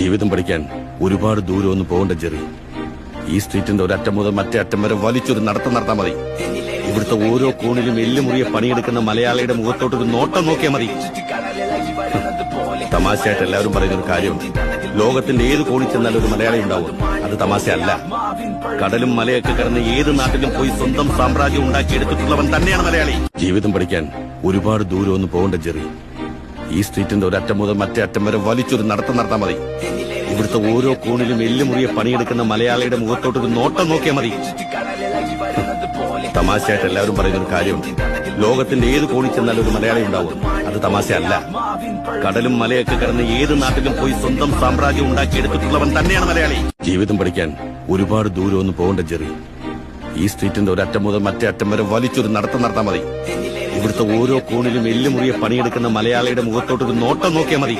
ജീവിതം പഠിക്കാൻ ഒരുപാട് ദൂരം ഒന്നും പോകണ്ട ജെറി. ഈ സ്ട്രീറ്റിന്റെ ഒരറ്റം മുതൽ മറ്റേ അറ്റം വരെ വലിച്ചൊരു നടത്തം നടത്താൻ മതി. ഇവിടുത്തെ ഓരോ കോണിലും എല്ലുമുറിയെ പണിയെടുക്കുന്ന മലയാളിയുടെ മുഖത്തോട്ടൊരു നോട്ടം നോക്കിയാൽ മതി. തമാശയായിട്ട് എല്ലാവരും പറയുന്ന ഒരു കാര്യമുണ്ട് ലോകത്തിന്റെ ഏത് കോണിൽ ചെന്നാലും ഒരു മലയാളി ഉണ്ടാവും. അത് തമാശയല്ല. കടലും മലയൊക്കെ കടന്ന് ഏത് നാട്ടിലും പോയി സ്വന്തം സാമ്രാജ്യം ഉണ്ടാക്കിയെടുത്തിട്ടുള്ളവൻ തന്നെയാണ് മലയാളി. ജീവിതം പഠിക്കാൻ ഒരുപാട് ദൂരം ഒന്നും പോകണ്ട ജെറി. ഈ സ്ട്രീറ്റിന്റെ ഒരറ്റം മുതൽ മറ്റേ അറ്റം വരെ വലിച്ചൊരു നടത്തം നടത്താൻ മതി. ഇവിടുത്തെ ഓരോ കോണിലും എല്ലുമുറിയെ പണിയെടുക്കുന്ന മലയാളിയുടെ മുഖത്തോട്ട് ഒരു നോട്ടം നോക്കിയാൽ മതി. തമാശയായിട്ട് എല്ലാവരും പറയുന്ന ഒരു കാര്യമുണ്ട് ലോകത്തിന്റെ ഏത് കോണിൽ ചെന്നാലും ഒരു മലയാളി ഉണ്ടാവും. അത് തമാശയല്ല. കടലും മലയൊക്കെ കടന്ന് ഏത് നാട്ടിലും പോയി സ്വന്തം സാമ്രാജ്യം ഉണ്ടാക്കിയെടുത്തിട്ടുള്ളവൻ തന്നെയാണ് മലയാളി. ജീവിതം പഠിക്കാൻ ഒരുപാട് ദൂരം ഒന്നും ചെറിയ ഈ സ്ട്രീറ്റിന്റെ ഒരറ്റം മുതൽ മറ്റേ അറ്റം വരെ വലിച്ചൊരു നടത്തം നടത്താൻ മതി. ഇവിടുത്തെ ഓരോ കോണിലും എല്ലുമുറിയെ പണിയെടുക്കുന്ന മലയാളിയുടെ മുഖത്തോട്ടൊരു നോട്ടം നോക്കിയാൽ മതി.